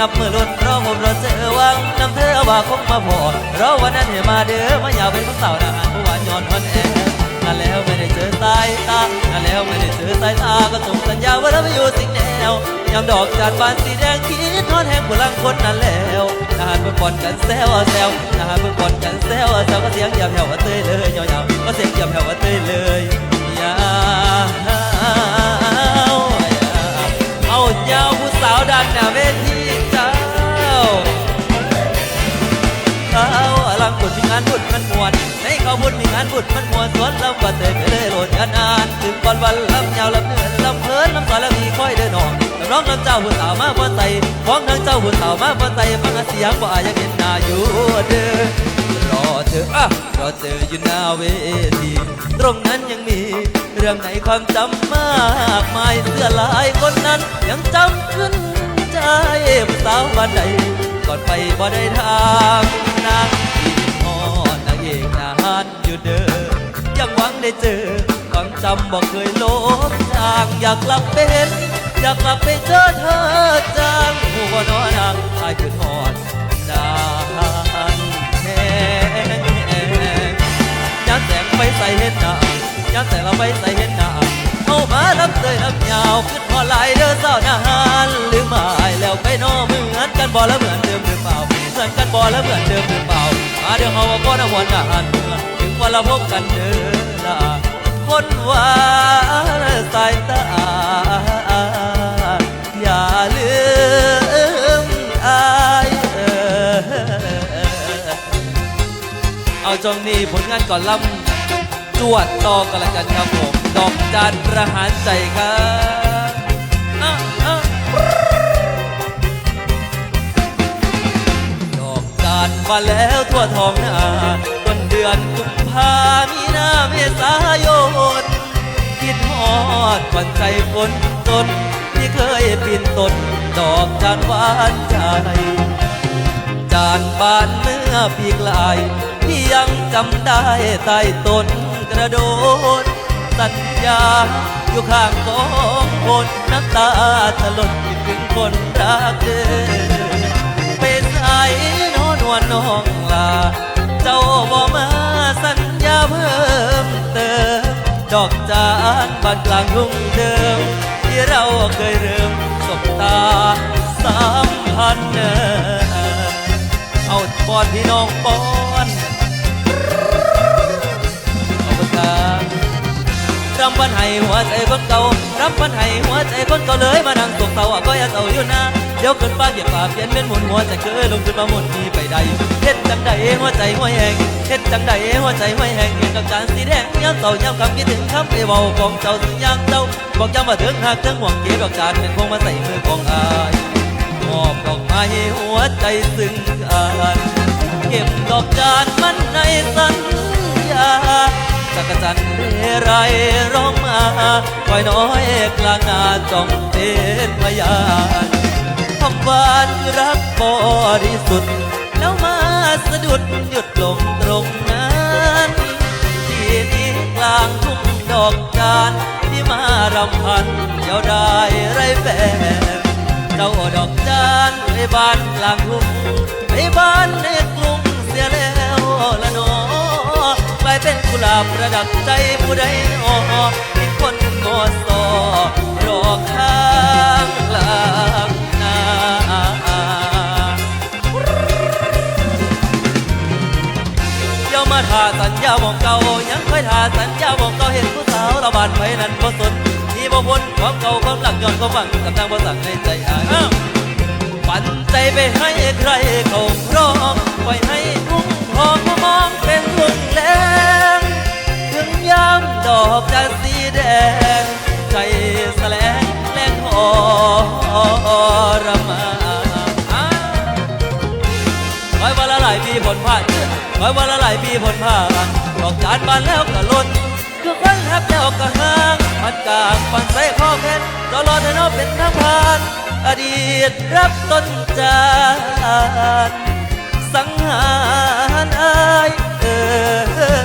นับมือลุ้นรอผมรอเจอวังนำเธอว่าคงมาพอรอวันนั้นให้มาเด้อมาอยากเป็นผู้สาวนาผู้หวานย้อนวันแอนั่นแล้วไม่ได้เจอสายตานั่นแล้วไม่ได้เจอสายตาก็ส่งสัญญาว่าเราไม่อยู่สิ่งแนวยามดอกจานบานสีแดงคิดทอดแห้งพลังคนนั้นแล้วนาหารเพิ่งก่อนกันแซวแซวนาหารเพิ่งก่อนกันแซวแซวก็เสียงยาวแผ่ววเตยเลยยาวๆก็เสียงยาวแผ่ว เขาบุญมีงานบุญมันมวสวนลำก็เตยไปเลยโหลดกันนานถึงก่อนวันลำยาวลำเหนื่อยลำเพลินลำสอนลำมีค่อยเดินออกลำร้องลำเจ้าผู้สาวมาพอใส่ฟ้องทั้งเจ้าผู้สาวมาพอใส่ฟังเสียงว่าอยากเห็นหน้าอยู่เด้อรอเธออะรอเธออยู่หน้าเวทีตรงนั้นยังมีเรื่องในความจำมากมายเสื้อลายคนนั้นยังจำขึ้นใจสาวบ้านใดก่อนไปบ่ได้ทางานอยู่เด้อยังหวังได้เจอความจำบอกเคยลบจางอยากกลับไปเห็น อยากกลับไปเจอเธอจางหัวนอนางอายคือทอดนานแห้งยัดแสงไปใส่เห็นหน้ายัดแสงเราไปใส่เห็นหน้าเอามาลำเตยลำยาวขึ้นพอไหลายเด้อเศร้านาหานหรือหมายแล้วไปนอเหมือนกันบ่แล้วเหมือนเดิมหรือเปล่าเหมือนกันบ่แล้วเหมือนเดิมหรือเปล่า เดี๋ยวเขาว่าบ่นวันหน้นถึงวันเราพบกันเด้อละคนหวานสายตาอย่าลืมอายเออเอาจงนี้ผลงานก่อนลำจวดต่อกันละกันครับผมดอกจานประหารใจครับดอกจานมาแล้ว วท้องนาต้นเดือนกุมภามีนาเมษายนคิดฮอดวันใจฝนตนที่เคยปีนต้นดอกจานหวานใจ จานบานเมื่อปีกลายที่ยังจำได้ใต้ต้นกระโดดสัญญาอยู่ข้างกองคนน้ำตาถลนคิดถึงคนรักเดินไปใส่นอน วนน้องลา เจ้าบอกมาสัญญาเพิ่มเติม ดอกจานบานกลางทุ่งเดิม ที่เราเคยเริ่มสบตาสัมพันธ์เนอเอาบอนพี่น้องปอนเอาปากการำพันให้หัวใจคนเก่ารำพันให้หัวใจคนเก่าเลยมานั่งตกเตาอะก็อย่าเตาอยู่นะ เดี๋ยวขึ้นฟ้าเหยียบป่าเปลี่ยนเป็นหมุนหัวใจเคยลงขึ้นมาหมุนมีไปใดเฮ็ดจังใดหัวใจหัวแหงเฮ็ดจังใดหัวใจหัวแหงเห็นดอกจานสีแดงย้ำเต่าย้ำคำคิดถึงคำไอ้เบาของเจ้าสิยังเจ้าบอกย้ำว่าถึงหากถึงห่วงเก็บดอกจานเป็นคงมาใส่มือของอายมอบดอกไม้หัวใจซึ้งกันเก็บดอกจานมันในสัญญาจักรจันเรไรร้องมาคอยน้อยกลางนาจ้องเป็นพยาน คำหวานรักบริสุทธิ์แล้วมาสะดุดหยุดลงตรงนั้นที่นี้กลางทุ่งดอกจานที่มารำพันเจ้าได้ไรแฟนเจ้าดอกจานไปบ้านกลางทุ่งไปบ้านในกรุงเสียแล้วละนอกลายเป็นกุหลาบประดับใจผู้ใดหนอที่คนงอซอรอข้า ทาสัญญาบอกเก่ายังเคยทาสัญญาบอกเก่าเห็นผู้สาวเราบานไปนั้นบ่สนที่บ่พ้นความเก่าความหลักย้อนความหวังกำลังบ่สั่งในใจอายอ้าวปันใจไปให้ใครเขาครองปล่อยให้ทุ่งทองมองเป็นทุ่งแลงถึงยามดอกจะสีแดงใจแสลงแรงทรมาน ปีผลผ่านร้อยวันละหลายปีผลผ่านดอกจานบานแล้วก็ล้นคือคนแทบแล้วกระหังมันกลางปันใส่ข้อแค้นรอรอเธอเนาะเป็นทางผ่าน อดีตรับต้นจานสังหารไอาเออ